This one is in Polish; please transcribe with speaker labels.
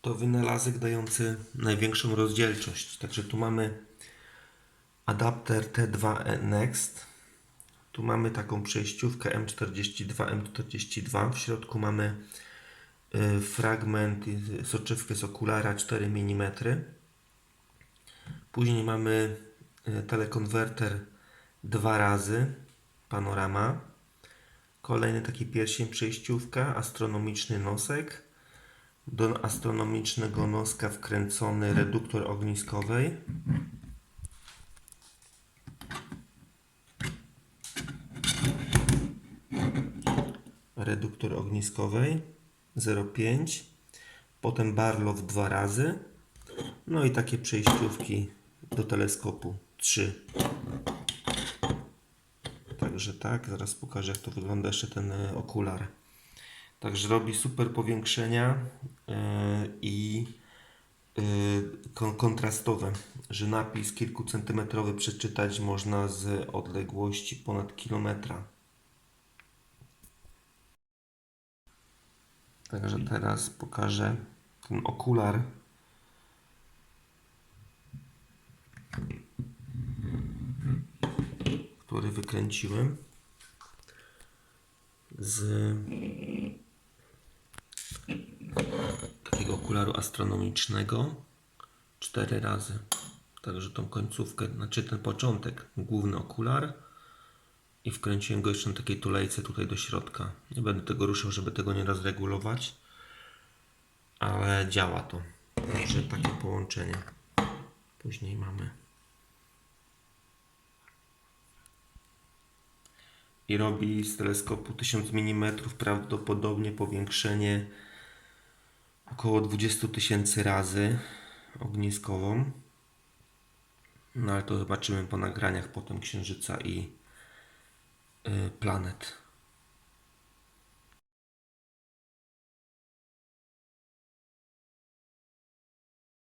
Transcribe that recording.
Speaker 1: to wynalazek dający największą rozdzielczość. Także tu mamy adapter T2 Next. Tu mamy taką przejściówkę M42, M42. W środku mamy y, fragment, soczewkę z okulara 4 mm. Później mamy y, telekonwerter dwa razy, panorama. Kolejny taki pierścień przejściówka, astronomiczny nosek. Do astronomicznego noska wkręcony reduktor ogniskowej. Reduktor ogniskowej 0,5. Potem Barlow dwa razy. No i takie przejściówki do teleskopu 3. Także tak, zaraz pokażę jak to wygląda jeszcze ten e, okular. Także robi super powiększenia e, i e, kon- kontrastowe, że napis kilkucentymetrowy przeczytać można z odległości ponad kilometra. Także teraz pokażę ten okular. który wykręciłem z okularu astronomicznego cztery razy. Także tą końcówkę, znaczy ten początek, główny okular i wkręciłem go jeszcze na takiej tulejce tutaj do środka. Nie będę tego ruszał, żeby tego nie rozregulować, ale działa to. Także takie połączenie. Później mamy i robi z teleskopu 1000 mm prawdopodobnie powiększenie około 20 tysięcy razy ogniskową. No ale to zobaczymy po nagraniach potem Księżyca i y, planet.